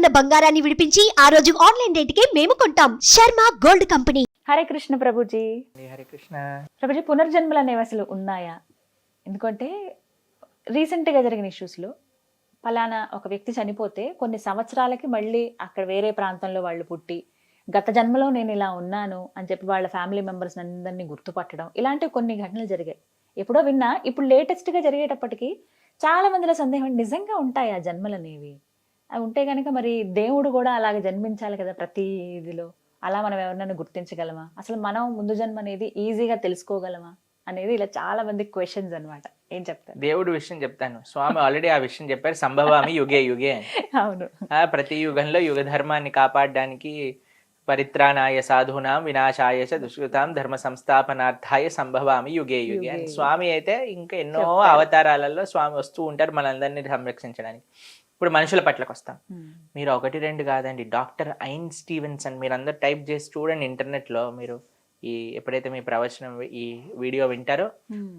ఉన్న బంగారాన్ని విడిపించి ఆ రోజు ఆన్లైన్ రేటుకే మేము కొంటాం. Sharma gold company. Hare Krishna Prabhuji. Hare Krishna. Prabhuji పునర్జన్మలు అనేవి అసలు ఉన్నాయా? ఎందుకంటే రీసెంట్గా జరిగిన ఇష్యూస్లో పలానా ఒక వ్యక్తి చనిపోతే కొన్ని సంవత్సరాలకి మళ్ళీ అక్కడ వేరే ప్రాంతంలో వాళ్ళు పుట్టి గత జన్మలో నేను ఇలా ఉన్నాను అని చెప్పి వాళ్ళ ఫ్యామిలీ మెంబర్స్ అందరినీ గుర్తుపట్టడం ఇలాంటి కొన్ని ఘటనలు జరిగాయి. ఎప్పుడో విన్నా ఇప్పుడు లేటెస్ట్గా జరిగేటప్పటికి చాలా మందిలో సందేహం నిజంగా ఉంటాయి ఆ జన్మలు అనేవి ఉంటే కనుక మరి దేవుడు కూడా అలాగ జన్మించాలి కదా ప్రతి ఇదిలో. అలా మనం ఎవరినైనా గుర్తించగలమా? అసలు మనం ముందు జన్మ అనేది ఈజీగా తెలుసుకోగలమా? అనేది ఇలా చాలా మంది క్వశ్చన్స్ అన్నమాట. ఏం చెప్తారు? దేవుడు విషయం చెప్తాను. స్వామి ఆల్రెడీ ఆ విషయం చెప్పారు. సంభవామి యుగే యుగే. అవును. ఆ, ప్రతి యుగంలో యుగ ధర్మాన్ని కాపాడడానికి పరిత్రాణాయ సాధునాం వినాశాయ దుష్కృతాం ధర్మ సంస్థాపనార్థాయ సంభవామి యుగే యుగే. స్వామి అయితే ఇంకా ఎన్నో. అవతారాలలో స్వామి వస్తూ ఉంటారు మనందరినీ సంరక్షించడానికి. ఇప్పుడు మనుషుల పట్లకు వస్తాం. మీరు ఒకటి రెండు కాదండి డాక్టర్ ఐన్ స్టీవెన్సన్ మీరు అందరు టైప్ చేసి చూడండి ఇంటర్నెట్లో మీరు ఈ ఎప్పుడైతే మీ ప్రవచనం ఈ వీడియో వింటారో.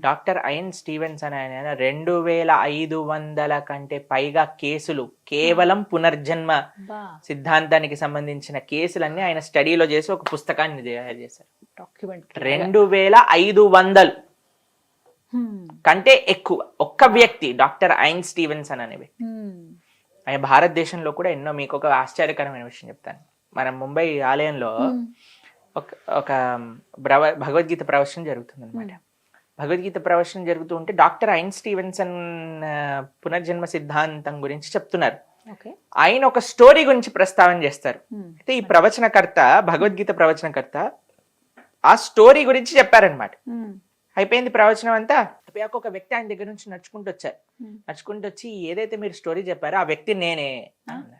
డాక్టర్ ఐన్ స్టీవెన్స్ అని ఆయన రెండు వేల ఐదు వందల కంటే పైగా కేసులు కేవలం పునర్జన్మ సిద్ధాంతానికి సంబంధించిన కేసులన్నీ ఆయన స్టడీలో చేసి ఒక పుస్తకాన్ని తయారు చేశారు. రెండు వేల ఐదు వందలు కంటే ఎక్కువ ఒక్క వ్యక్తి డాక్టర్ ఐన్ స్టీవెన్సన్ అనే వ్యక్తి. ఆయన భారతదేశంలో కూడా ఎన్నో మీకు ఒక ఆశ్చర్యకరమైన విషయం చెప్తాను. మన ముంబై ఆలయంలో ఒక ఒక బ్రవ భగవద్గీత ప్రవచనం జరుగుతుంది అనమాట భగవద్గీత ప్రవచనం జరుగుతూ ఉంటే డాక్టర్ ఐన్ స్టీవెన్సన్ పునర్జన్మ సిద్ధాంతం గురించి చెప్తున్నారు. ఆయన ఒక స్టోరీ గురించి ప్రస్తావన చేస్తారు. అయితే ఈ ప్రవచనకర్త భగవద్గీత ప్రవచనకర్త ఆ స్టోరీ గురించి చెప్పారనమాట అయిపోయింది ప్రవచనం అంతా. అయిపోయాక ఒక వ్యక్తి ఆయన దగ్గర నుంచి నడుచుకుంటూ వచ్చారు. నడుచుకుంటూ వచ్చి ఏదైతే మీరు స్టోరీ చెప్పారో ఆ వ్యక్తి నేనే? అన్నారు.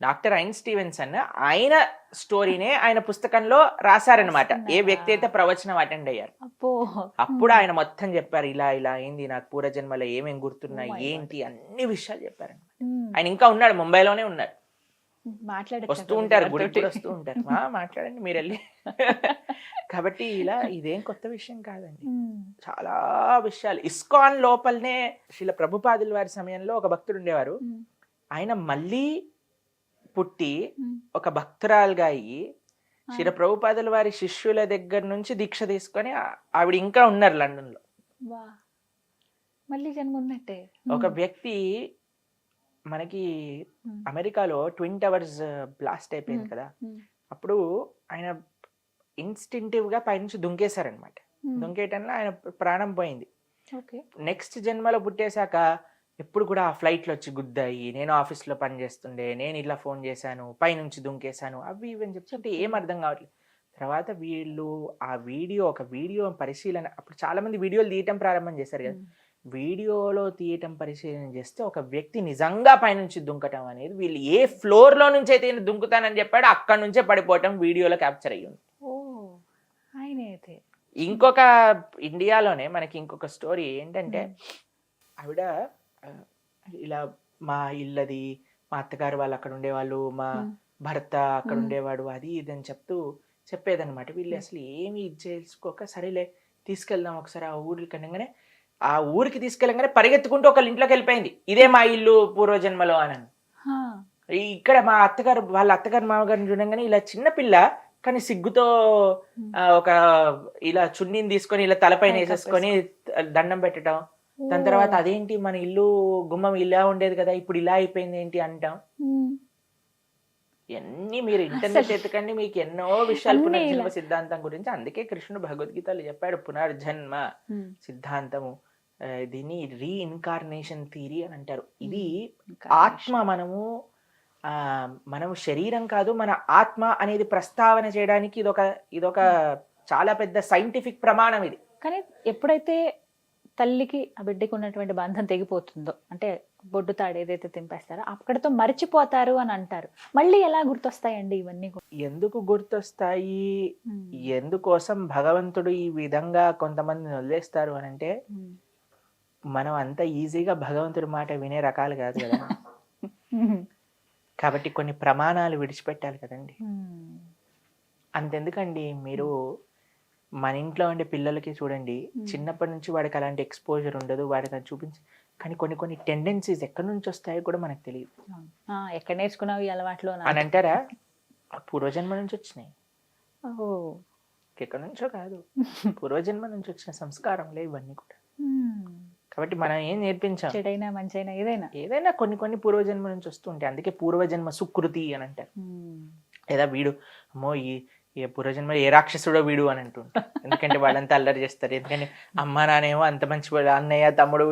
డాక్టర్ ఐన్ స్టీవెన్సన్ ఆయన స్టోరీనే ఆయన పుస్తకంలో రాశారనమాట ఏ వ్యక్తి అయితే ప్రవచనం అటెండ్ అయ్యారు. అప్పో అప్పుడు ఆయన మొత్తం చెప్పారు ఇలా ఇలా అయింది నాకు పూర్వజన్మలో ఏమేమి గుర్తున్నాయి Oh. ఏంటి అన్ని విషయాలు చెప్పారు మ్మ్. ఆయన ఇంకా ఉన్నాడు ముంబైలోనే ఉన్నాడు. వస్తూ ఉంటారు? గుడికి వస్తూ ఉంటారు మాట్లాడండి మీరు వెళ్ళి కాబట్టి ఇలా ఇదేం కొత్త విషయం కాదండి. చాలా విషయాలు ఇస్కాన్ లోపలనే శిల ప్రభుపాదుల వారి సమయంలో ఒక భక్తుడు ఉండేవారు. ఆయన మళ్ళీ పుట్టి. ఒక భక్తురాలుగా అయ్యి. శిల ప్రభుపాదుల వారి శిష్యుల దగ్గర నుంచి దీక్ష తీసుకొని ఆవిడ ఇంకా ఉన్నారు లండన్లో వా మళ్ళీ జన్మ ఉన్నట్టే ఒక. వ్యక్తి మనకి. అమెరికాలో ట్విన్ టవర్స్ బ్లాస్ట్ అయిపోయింది. కదా. అప్పుడు ఆయన ఇన్స్టింటివ్గా పైనుంచి దుంకేశారనమాట. దుంకేయటంలో ఆయన ప్రాణం పోయింది నెక్స్ట్ జన్మలో పుట్టేశాక ఎప్పుడు కూడా ఆ ఫ్లైట్లో వచ్చి గుద్దాయి నేను ఆఫీస్లో పని చేస్తుండే నేను ఇలా ఫోన్ చేశాను పైనుంచి దుంకేశాను అవి ఇవి అని చెప్తుంటే ఏం అర్థం కావట్లేదు తర్వాత వీళ్ళు ఆ వీడియో ఒక వీడియో పరిశీలన అప్పుడు చాలా మంది వీడియోలు తీయటం ప్రారంభం చేశారు కదా. వీడియోలో తీయటం పరిశీలన చేస్తే ఒక వ్యక్తి నిజంగా పైనుంచి దుంకటం అనేది వీళ్ళు ఏ ఫ్లోర్లో నుంచి అయితే దుంకుతానని చెప్పాడో అక్కడ నుంచే పడిపోవటం వీడియోలో క్యాప్చర్ అయ్యి ఉంది ఓ ఆయన అయితే ఇంకొక ఇండియాలోనే మనకి ఇంకొక స్టోరీ ఏంటంటే ఆవిడ ఇలా మా ఇల్లది మా అత్తగారు వాళ్ళు అక్కడ ఉండేవాళ్ళు మా. భర్త అక్కడ. ఉండేవాడు అది ఇది అని చెప్తూ చెప్పేదన్నమాట వీళ్ళు. అసలు ఏమి ఇది చేసుకోక సరేలే తీసుకెళ్దాం ఒకసారి ఆ ఊరికి అనగానే ఆ ఊరికి తీసుకెళ్ళగానే పరిగెత్తుకుంటూ ఒకళ్ళ ఇంట్లోకి వెళ్ళిపోయింది. ఇదే మా ఇల్లు పూర్వజన్మలో అని ఇక్కడ మా అత్తగారు వాళ్ళ అత్తగారు మామగారిని చూడంగానే ఇలా చిన్న పిల్ల కానీ సిగ్గుతో ఒక ఇలా చున్నీని తీసుకొని ఇలా తలపైన పైన వేసేసుకొని దండం పెట్టడం దాని. తర్వాత అదేంటి మన ఇల్లు గుమ్మం ఇలా ఉండేది కదా ఇప్పుడు ఇలా అయిపోయింది ఏంటి అంటాం. ఎన్ని మీరు ఇంటర్నెట్ ఎత్తకండి మీకు ఎన్నో విషయాలు పునర్జన్మ. సిద్ధాంతం గురించి. అందుకే కృష్ణుడు భగవద్గీతలో చెప్పాడు పునర్జన్మ. సిద్ధాంతము. దీన్ని రీఇన్కార్నేషన్ థియరీ అని అంటారు ఇది ఆత్మ మనము ఆ మనము శరీరం కాదు మన ఆత్మ అనేది ప్రస్తావన చేయడానికి ఇదొక ఇదొక చాలా పెద్ద సైంటిఫిక్ ప్రమాణం ఇది కానీ ఎప్పుడైతే తల్లికి ఆ బిడ్డకి ఉన్నటువంటి బంధం తెగిపోతుందో అంటే బొడ్డు తాడు ఏదైతే తింపేస్తారో అక్కడితో మర్చిపోతారు అని అంటారు మళ్ళీ ఎలా గుర్తొస్తాయండి ఇవన్నీ? ఎందుకు గుర్తొస్తాయి. ఎందుకోసం భగవంతుడు ఈ విధంగా కొంతమందిని వదిలేస్తారు అని అంటే. మనం అంత ఈజీగా భగవంతుడి మాట వినే రకాలు కాదు కదా. కాబట్టి కొన్ని ప్రమాణాలు విడిచిపెట్టాలి కదండి. అంతెందుకండి మీరు మన ఇంట్లో ఉండే పిల్లలకి చూడండి. చిన్నప్పటి నుంచి వాడికి అలాంటి ఎక్స్పోజర్ ఉండదు వాడికి అది చూపించి కానీ కొన్ని కొన్ని టెండెన్సీస్ ఎక్కడి నుంచి వస్తాయో కూడా మనకు తెలియదు ఎక్కడ నేర్చుకున్నావు ఈ అలవాట్లు అని అంటారా పూర్వజన్మ నుంచి వచ్చినాయి ఓ. ఎక్కడి నుంచో కాదు పూర్వజన్మ నుంచి వచ్చిన సంస్కారంలే ఇవన్నీ కూడా. కాబట్టి మనం ఏం నేర్పించాం? చెడైనా మంచైనా ఏదైనా. ఏదైనా కొన్ని కొన్ని పూర్వజన్మ నుంచి వస్తూ ఉంటాయి. అందుకే పూర్వజన్మ సుకృతి అని అంటారు. లేదా వీడు అమ్మో ఈ ఈ పూర్వజన్మ ఏ రాక్షసుడో వీడు అని అంటుంటారు ఎందుకంటే వాళ్ళంతా అల్లరి చేస్తారు. ఎందుకంటే అమ్మ నానేమో అంత మంచి అన్నయ్య తమ్ముడు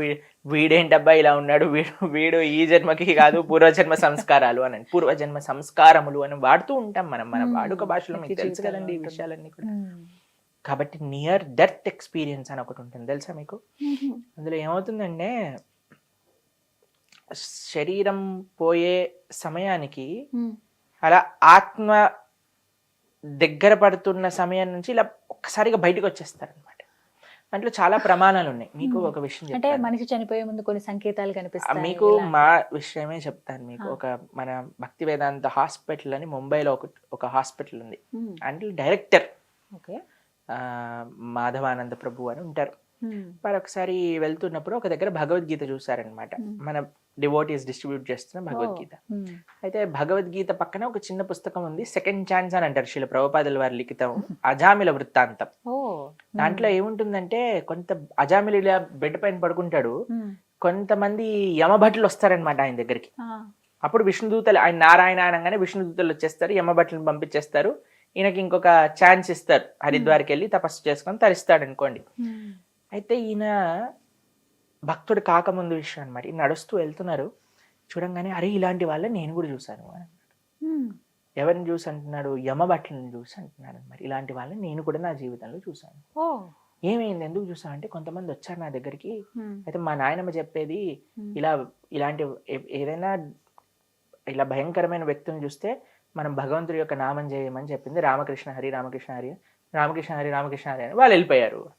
వీడేంటబ్బా ఇలా ఉన్నాడు? వీడు వీడు ఈ జన్మకి కాదు పూర్వజన్మ సంస్కారాలు అని పూర్వజన్మ సంస్కారములు అని వాడుతూ ఉంటాం మనం. మన. వాడుక భాషలో మీకు తెలుసు కదండి ఈ. విషయాలన్నీ కూడా. కాబట్టి నియర్ డెత్ ఎక్స్పీరియన్స్ అని ఒకటి ఉంటుంది తెలుసా మీకు. అందులో ఏమవుతుందంటే శరీరం పోయే సమయానికి. అలా ఆత్మ దగ్గర పడుతున్న సమయం నుంచి ఇలా ఒక్కసారిగా బయటకు వచ్చేస్తారు అనమాట దాంట్లో చాలా ప్రమాణాలు ఉన్నాయి మీకు ఒక విషయం అంటే. మనిషి చనిపోయే ముందు కొన్ని సంకేతాలు కనిపిస్తాయి మీకు. మా విషయమే చెప్తాను మీకు. ఒక మన భక్తి వేదాంత హాస్పిటల్ అని ముంబైలో ఒక ఒక హాస్పిటల్ ఉంది. అంటే డైరెక్టర్ ఓకే మాధవానంద ప్రభు అని ఉంటారు. వారు ఒకసారి వెళ్తున్నప్పుడు ఒక దగ్గర భగవద్గీత చూసారనమాట. మన డివోటీస్ డిస్ట్రిబ్యూట్ చేస్తున్న భగవద్గీత. అయితే భగవద్గీత పక్కన ఒక చిన్న పుస్తకం ఉంది సెకండ్ ఛాన్స్ అని అంటారు శిల ప్రభుపాదుల వారి లిఖితం అజామిల వృత్తాంతం దాంట్లో ఏముంటుందంటే కొంత అజామిల ఇలా బెడ్ పైన పడుకుంటాడు. కొంతమంది యమభట్లు వస్తారనమాట ఆయన దగ్గరికి. అప్పుడు విష్ణుదూతలు ఆయన నారాయణ అనగానే విష్ణుదూతలు వచ్చేస్తారు యమభట్లను పంపించేస్తారు ఈయనకి ఇంకొక ఛాన్స్ ఇస్తారు. హరిద్వార్కి వెళ్ళి తపస్సు చేసుకొని తరిస్తాడు అనుకోండి మ్మ్. అయితే ఈయన భక్తుడు కాకముందు విషయం అనమాట నడుస్తూ వెళ్తున్నారు. చూడంగానే అరే ఇలాంటి వాళ్ళని నేను కూడా చూశాను మ్మ్. ఎవరిని చూసి అంటున్నాడు యమభట్లను చూసి అంటున్నాడు మరి ఇలాంటి వాళ్ళని నేను కూడా నా జీవితంలో చూశాను. ఏమైంది? ఎందుకు చూసా అంటే కొంతమంది వచ్చారు నా దగ్గరికి. అయితే మా నాయనమ్మ చెప్పేది. ఇలా ఇలాంటి ఏదైనా ఇలా భయంకరమైన వ్యక్తిని చూస్తే మనం భగవంతుడి యొక్క నామం చేయమని చెప్పింది రామకృష్ణ హరి రామకృష్ణ హరి రామకృష్ణ హరి రామకృష్ణ హరి అని. వాళ్ళు వెళ్ళిపోయారు.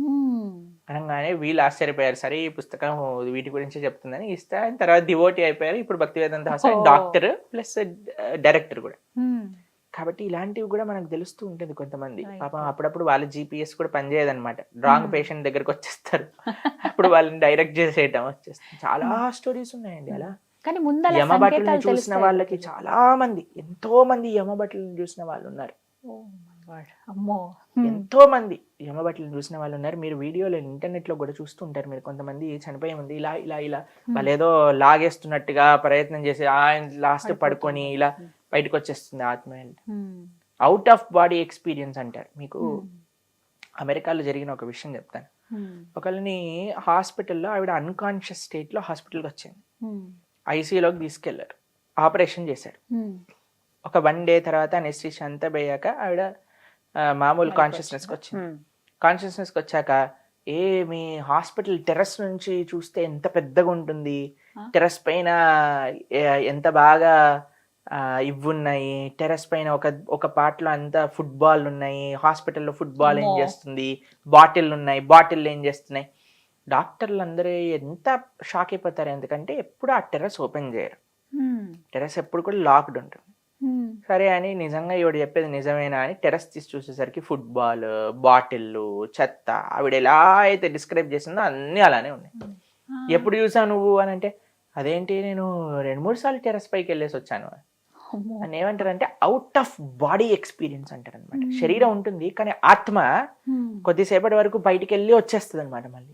మ్మ్. అనగానే వీళ్ళు ఆశ్చర్యపోయారు. సరే ఈ పుస్తకం వీటి గురించి చెప్తుందని ఇస్తే ఆయన తర్వాత డివోటీ అయిపోయారు. ఇప్పుడు Bhaktivedanta hospital. Doctor plus director కూడా. మ్మ్. కాబట్టి ఇలాంటివి కూడా మనకు తెలుస్తూ ఉంటుంది కొంతమంది. పాపం అప్పుడప్పుడు వాళ్ళ జీపీఎస్ కూడా పనిచేయదన్నమాట రాంగ్ Hmm. పేషెంట్ దగ్గరకు వచ్చేస్తారు. అప్పుడు వాళ్ళని డైరెక్ట్ చేసేయటం వచ్చేస్తుంది. చాలా స్టోరీస్ ఉన్నాయండి అలా. కానీ ముందు అలా యమభట్లను సంకేతాలు చూసిన వాళ్ళకి. చాలా మంది ఎంతో మంది యమభట్లను చూసిన వాళ్ళు ఉన్నారు. అమ్మో ఎంతో మంది యమభట్లను చూసిన వాళ్ళు ఉన్నారు మీరు వీడియోలో ఇంటర్నెట్లో కూడా చూస్తుంటారు మీరు కొంతమంది చనిపోయే ముందు ఇలా ఇలా ఇలా వాళ్ళు ఏదో లాగేస్తున్నట్టుగా ప్రయత్నం చేసి ఆయన లాస్ట్ పడుకొని ఇలా బయటకు వచ్చేస్తుంది ఆత్మ. అవుట్ ఆఫ్ బాడీ ఎక్స్పీరియన్స్ అంటారు మీకు. అమెరికాలో జరిగిన ఒక విషయం చెప్తాను. ఒకళ్ళని హాస్పిటల్లో ఆవిడ అన్కాన్షియస్ స్టేట్లో హాస్పిటల్కి వచ్చింది. ఐసీయూలోకి తీసుకెళ్ళారు. ఆపరేషన్ చేశారు. ఒక వన్ డే తర్వాత నెస్టిష్ అంతా పోయాక ఆవిడ మామూలు కాన్షియస్నెస్కి వచ్చింది. కాన్షియస్నెస్కి వచ్చాక ఏ మీ హాస్పిటల్ టెర్రస్ నుంచి చూస్తే ఎంత పెద్దగా ఉంటుంది? టెర్రస్ పైన ఎంత బాగా ఆ, ఇవున్నాయి టెర్రస్ పైన ఒక ఒక పార్ట్లో అంతా ఫుట్బాల్ ఉన్నాయి. హాస్పిటల్లో ఫుట్బాల్ ఏం. చేస్తుంది? బాటిల్ ఉన్నాయి. బాటిల్ ఏం చేస్తున్నాయి? డాక్టర్లు అందరూ ఎంత షాక్ అయిపోతారు ఎందుకంటే ఎప్పుడు ఆ టెర్రస్ ఓపెన్ చేయరు. టెర్రస్ ఎప్పుడు కూడా లాక్డ్ ఉంటుంది. సరే అని నిజంగా ఈవిడ చెప్పేది నిజమేనా అని టెరస్ తీసి చూసేసరికి ఫుట్బాల్ బాటిల్లు చెత్త ఆవిడ ఎలా అయితే డిస్క్రైబ్ చేసిందో అన్నీ అలానే ఉన్నాయి. ఎప్పుడు చూసావు నువ్వు అని అంటే అదేంటి నేను రెండు మూడు సార్లు టెరస్ పైకి వెళ్ళేసి వచ్చాను. అని ఏమంటారంటే అవుట్ ఆఫ్ బాడీ ఎక్స్పీరియన్స్ అంటారు అనమాట. శరీరం ఉంటుంది కానీ ఆత్మ. కొద్దిసేపటి వరకు బయటికి వెళ్ళి వచ్చేస్తుంది అనమాట మళ్ళీ.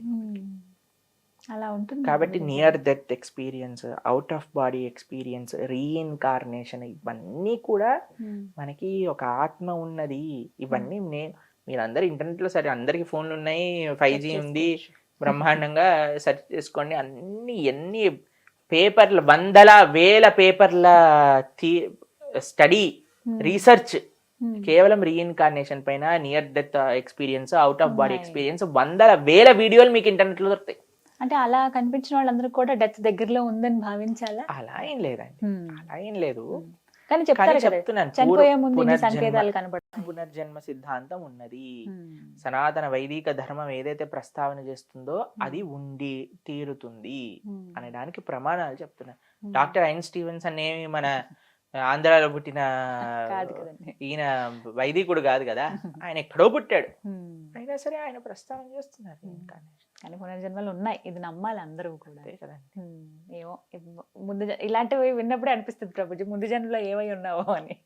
అలా ఉంటుంది కాబట్టి near death experience out of body experience reincarnation ఇవన్నీ కూడా మ్మ్. మనకి ఒక ఆత్మ ఉన్నది ఇవన్నీ నేను మీరందరూ ఇంటర్నెట్లో సరే అందరికి ఫోన్లు ఉన్నాయి ఫైవ్ జీ ఉంది. బ్రహ్మాండంగా సెర్చ్ చేసుకోండి అన్ని ఎన్ని పేపర్ల వందల వేల పేపర్ల స్టడీ మ్మ్. రీసెర్చ్. కేవలం రీఇన్కార్నేషన్ పైన near death experience out of body. Experience వందల వేల వీడియోలు మీకు ఇంటర్నెట్లో దొరుకుతాయి అంటే అలా కనిపించిన వాళ్ళందరూ కూడా డెత్ దగ్గరలో ఉందని భావించాలా అలా ఏం లేదండి. అలా ఏం లేదు కానీ చెప్తారు చెప్తున్నాను చనిపోయే ముందు సంకేతాలు పునర్జన్మ సిద్ధాంతం ఉన్నది. సనాతన వైదిక ధర్మం ఏదైతే ప్రస్తావన చేస్తుందో అది ఉండి తీరుతుంది. అనడానికి ప్రమాణాలు చెప్తున్నాను. డాక్టర్ ఐన్ స్టీవెన్స్ అనేవి మన ఆంధ్రాలో పుట్టిన ఈయన వైదికుడు కాదు కదా ఆయన ఎక్కడో పుట్టాడు. అయినా సరే ఆయన ప్రస్తావన చేస్తున్నారు మ్మ్. కానీ పునర్జన్మలు ఉన్నాయి. ఇది నమ్మాలి అందరూ కూడా. ఏమో ముందు ఇలాంటివి విన్నప్పుడే అనిపిస్తుంది ప్రభుజీ. ముందు జన్మలో ఏమై ఉన్నావో అని.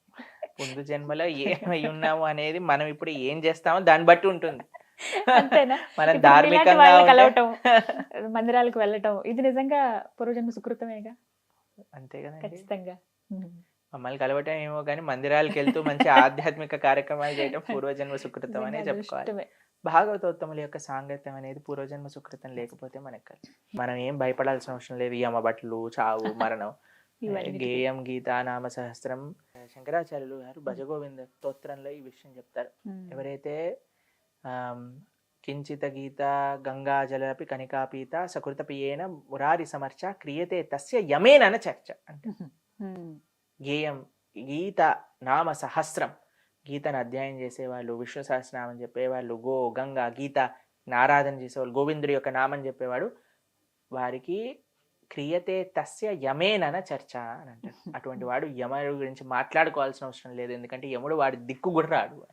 ముందు జన్మలో ఏమై ఉన్నాము అనేది మనం ఇప్పుడు ఏం చేస్తామో దాన్ని బట్టి ఉంటుంది. మనం ధార్మికంగా కలవటం మందిరాలకు వెళ్ళటం ఇది నిజంగా పూర్వజన్మ సుకృతమేగా? అంతే కదండి ఖచ్చితంగా. మమ్మల్ని కలవటం ఏమో కానీ మందిరాలకు వెళ్తూ మంచి ఆధ్యాత్మిక కార్యక్రమాలు చేయడం పూర్వజన్మ సుకృతం అనే చెప్పుకోవాలి. భాగవతోత్తముల యొక్క సాంగత్యం అనేది పూర్వజన్మ సుకృతం లేకపోతే మనకు. మనం ఏం భయపడాల్సిన అవసరం లేదు యమ బట్టలు చావు మరణం గేయం గీత నామ సహస్రం శంకరాచార్యులు గారు భజగోవింద స్తోత్రంలో ఈ విషయం చెప్తారు. ఎవరైతే కించిత గీత గంగాజలపి కనికాపీత సకృతపియేన మురారి సమర్చ క్రియతే తస్య యమేనన చర్చ అంటే. గేయం గీత నామ సహస్రం గీతను అధ్యయనం చేసేవాళ్ళు విష్ణు సహస్రనామం చెప్పేవాళ్ళు గో గంగా గీత ఆరాధన చేసేవాళ్ళు గోవిందుడి యొక్క నామం చెప్పేవాడు. వారికి క్రియతే తస్య యమేనన చర్చ అని అంటారు. అటువంటి వాడు యముడు గురించి మాట్లాడుకోవాల్సిన అవసరం లేదు. ఎందుకంటే యముడు వాడి దిక్కు కూడా రాడు.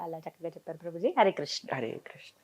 చాలా చక్కగా చెప్పారు ప్రభుజీ. హరే కృష్ణ. హరే కృష్ణ.